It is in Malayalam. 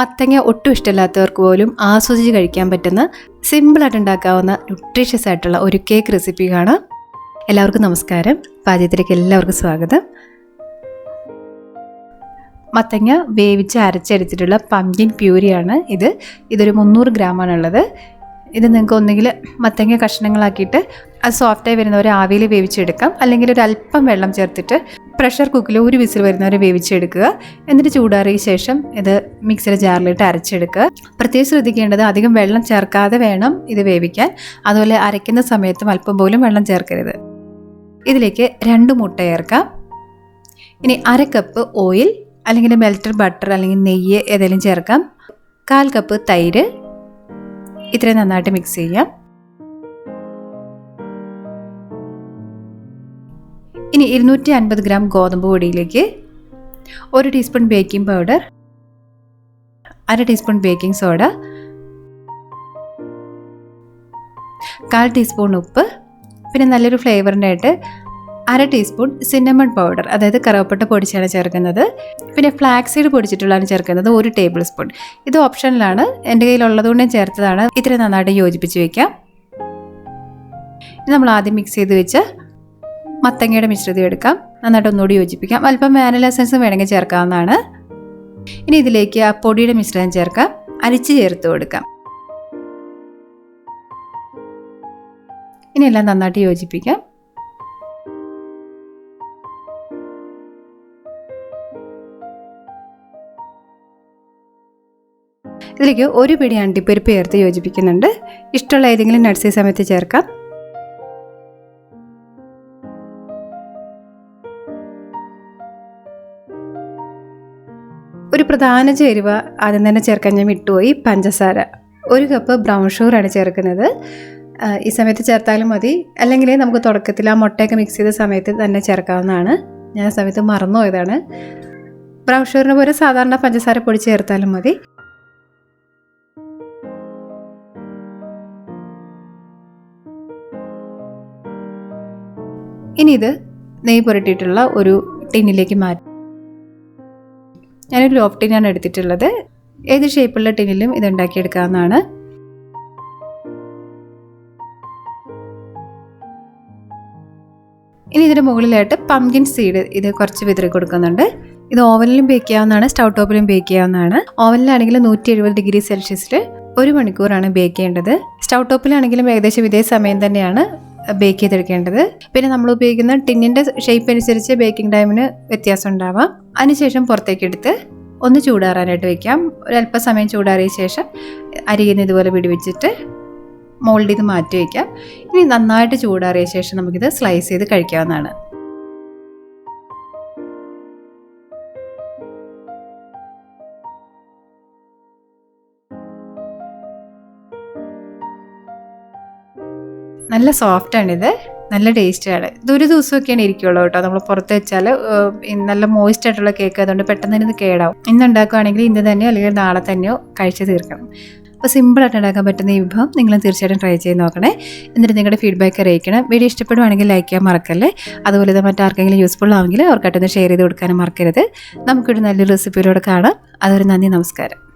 മത്തങ്ങ ഒട്ടും ഇഷ്ടമില്ലാത്തവർക്ക് പോലും ആസ്വദിച്ച് കഴിക്കാൻ പറ്റുന്ന സിമ്പിളായിട്ട് ഉണ്ടാക്കാവുന്ന ന്യൂട്രീഷ്യസ് ആയിട്ടുള്ള ഒരു കേക്ക് റെസിപ്പി കാണാം. എല്ലാവർക്കും നമസ്കാരം. പാചകത്തിലേക്ക് എല്ലാവർക്കും സ്വാഗതം. മത്തങ്ങ വേവിച്ച് അരച്ചെടുത്തിട്ടുള്ള പമ്പിൻ പ്യൂരിയാണ് ഇത്. ഇതൊരു മുന്നൂറ് ഗ്രാമാണുള്ളത് ഇത് നിങ്ങൾക്ക് ഒന്നുകിൽ മത്തങ്ങ കഷ്ണങ്ങളാക്കിയിട്ട് അത് സോഫ്റ്റായി വരുന്നവരെ ആവിയിൽ വേവിച്ചെടുക്കാം. അല്ലെങ്കിൽ ഒരു അല്പം വെള്ളം ചേർത്തിട്ട് പ്രഷർ കുക്കിൽ ഒരു വിസിൽ വരുന്നവരെ വേവിച്ചെടുക്കുക. എന്നിട്ട് ചൂടാറിയ ശേഷം ഇത് മിക്സിയുടെ ജാറിലിട്ട് അരച്ചെടുക്കുക. പ്രത്യേകം ശ്രദ്ധിക്കേണ്ടത് അധികം വെള്ളം ചേർക്കാതെ വേണം ഇത് വേവിക്കാൻ. അതുപോലെ അരയ്ക്കുന്ന സമയത്തും അല്പം പോലും വെള്ളം ചേർക്കരുത്. ഇതിലേക്ക് രണ്ട് മുട്ട ചേർക്കാം. ഇനി അര കപ്പ് ഓയിൽ അല്ലെങ്കിൽ മെൽറ്റഡ് ബട്ടർ അല്ലെങ്കിൽ നെയ്യ് ഏതെങ്കിലും ചേർക്കാം. കാൽ കപ്പ് തൈര് ഇത്രയും നന്നായിട്ട് മിക്സ് ചെയ്യാം. ഇനി ഇരുന്നൂറ്റി അൻപത് ഗ്രാം ഗോതമ്പ് പൊടിയിലേക്ക് ഒരു ടീസ്പൂൺ ബേക്കിംഗ് പൗഡർ അര ടീസ്പൂൺ ബേക്കിംഗ് സോഡ കാൽ ടീസ്പൂൺ ഉപ്പ് പിന്നെ നല്ലൊരു ഫ്ലേവറിന്റെ ആയിട്ട് അര ടീസ്പൂൺ സിന്നമൺ പൗഡർ അതായത് കറുവപ്പട്ട പൊടിച്ചാണ് ചേർക്കുന്നത്. പിന്നെ ഫ്ലാക്സ് സീഡ് പൊടിച്ചിട്ടുള്ളതാണ് ചേർക്കുന്നത് ഒരു ടേബിൾ സ്പൂൺ ഇത് ഓപ്ഷനിലാണ് എന്റെ കയ്യിലുള്ളതുകൊണ്ട് ഞാൻ ചേർത്തതാണ്. ഇത്ര നന്നായിട്ട് യോജിപ്പിച്ച് വയ്ക്കാം നമ്മൾ ആദ്യം മിക്സ് ചെയ്ത് വെച്ച് മത്തങ്ങയുടെ മിശ്രിതം എടുക്കാം. നന്നായിട്ട് ഒന്നുകൂടി യോജിപ്പിക്കാം. അല്പം വാനില എസൻസ് വേണമെങ്കിൽ ചേർക്കാവുന്നതാണ്. ഇനി ഇതിലേക്ക് ആ പൊടിയുടെ മിശ്രിതം ചേർക്കാം. അരിച്ച് ചേർത്ത് കൊടുക്കാം. ഇനി എല്ലാം നന്നായിട്ട് യോജിപ്പിക്കാം. ഇതിലേക്ക് ഒരു പിടി അണ്ടിപ്പരിപ്പ് ചേർത്ത് യോജിപ്പിക്കുന്നുണ്ട്. ഇഷ്ടമുള്ള ഏതെങ്കിലും നട്സി സമയത്ത് ചേർക്കാം. ഒരു പ്രധാന ചേരുവ ആദ്യം തന്നെ ചേർക്കാൻ ഞാൻ വിട്ടുപോയി. പഞ്ചസാര. ഒരു കപ്പ് ബ്രൗൺ ഷുഗറാണ് ചേർക്കുന്നത്. ഈ സമയത്ത് ചേർത്താലും മതി. അല്ലെങ്കിൽ നമുക്ക് തുടക്കത്തിൽ ആ മുട്ടയൊക്കെ മിക്സ് ചെയ്ത സമയത്ത് തന്നെ ചേർക്കാവുന്നതാണ്. ഞാൻ ആ സമയത്ത് മറന്നുപോയതാണ്. ബ്രൗൺ ഷുഗറിന് പോലെ സാധാരണ പഞ്ചസാര പൊടി ചേർത്താലും മതി. ഇനി ഇത് നെയ്യ് പുരട്ടിയിട്ടുള്ള ഒരു ടിന്നിലേക്ക് മാറ്റി. ഞാനൊരു ലോഫ് ടിന്നാണ് എടുത്തിട്ടുള്ളത്. ഏത് ഷേപ്പുള്ള ടിന്നിലും ഇത് ഉണ്ടാക്കിയെടുക്കാവുന്നതാണ്. ഇനി ഇതിന്റെ മുകളിലായിട്ട് പംകിൻ സീഡ് ഇത് കുറച്ച് വിതറി കൊടുക്കുന്നുണ്ട്. ഇത് ഓവനിലും ബേക്ക് ചെയ്യാവുന്നതാണ് സ്റ്റൗ ടോപ്പിലും ബേക്ക് ചെയ്യാവുന്നതാണ്. ഓവനിലാണെങ്കിൽ നൂറ്റി എഴുപത് ഡിഗ്രി സെൽഷ്യസിൽ ഒരു മണിക്കൂറാണ് ബേക്ക് ചെയ്യേണ്ടത്. സ്റ്റൗ ടോപ്പിലാണെങ്കിലും ഏകദേശം ഇതേ സമയം തന്നെയാണ്. ബേക്ക് ചെയ്തെടുക്കേണ്ടത്. പിന്നെ നമ്മൾ ഉപയോഗിക്കുന്ന ടിന്നിന്റെ ഷേപ്പ് അനുസരിച്ച് ബേക്കിംഗ് ടൈമിന് വ്യത്യാസം ഉണ്ടാവാം. അതിനുശേഷം പുറത്തേക്ക് എടുത്ത് ഒന്ന് ചൂടാറാനായിട്ട് വെക്കാം. ഒരല്പസമയം ചൂടാറിയ ശേഷം നിന്ന് ഇതുപോലെ പിടിവെച്ചിട്ട് മോൾഡ് ചെയ്ത് മാറ്റി വയ്ക്കാം ഇനി നന്നായിട്ട് ചൂടാറിയ ശേഷം നമുക്കിത് സ്ലൈസ് ചെയ്ത് കഴിക്കാവുന്നതാണ്. നല്ല സോഫ്റ്റാണിത് നല്ല ടേസ്റ്റാണ് ഇതൊരു ദിവസമൊക്കെയാണ് ഇരിക്കുള്ളൂ കേട്ടോ. നമ്മൾ പുറത്ത് വെച്ചാൽ നല്ല മോയിസ്റ്റ് ആയിട്ടുള്ള കേക്ക് അതുകൊണ്ട് പെട്ടെന്ന് തന്നെ ഇത് കേടാവും. ഇന്ന് ഉണ്ടാക്കുകയാണെങ്കിൽ ഇന്ന് തന്നെയോ അല്ലെങ്കിൽ നാളെ തന്നെയോ കഴിച്ച് തീർക്കണം. അപ്പോൾ സിമ്പിളായിട്ട് ഉണ്ടാക്കാൻ പറ്റുന്ന ഈ വിഭവം നിങ്ങൾ തീർച്ചയായിട്ടും ട്രൈ ചെയ്ത് നോക്കണേ. എന്നിട്ട് നിങ്ങളുടെ ഫീഡ്ബാക്ക് അറിയിക്കണം. വീഡിയോ ഇഷ്ടപ്പെടുവാണെങ്കിൽ ലൈക്ക് ചെയ്യാൻ മറക്കല്ലേ. അതുപോലെ തന്നെ മറ്റാർക്കെങ്കിലും യൂസ്ഫുൾ ആണെങ്കിൽ അവർക്കായിട്ടൊന്ന് ഷെയർ ചെയ്ത് കൊടുക്കാനും മറക്കരുത്. നമുക്കൊരു നല്ലൊരു റെസിപ്പിയിലൂടെ കാണാം. അതൊരു നന്ദി നമസ്കാരം.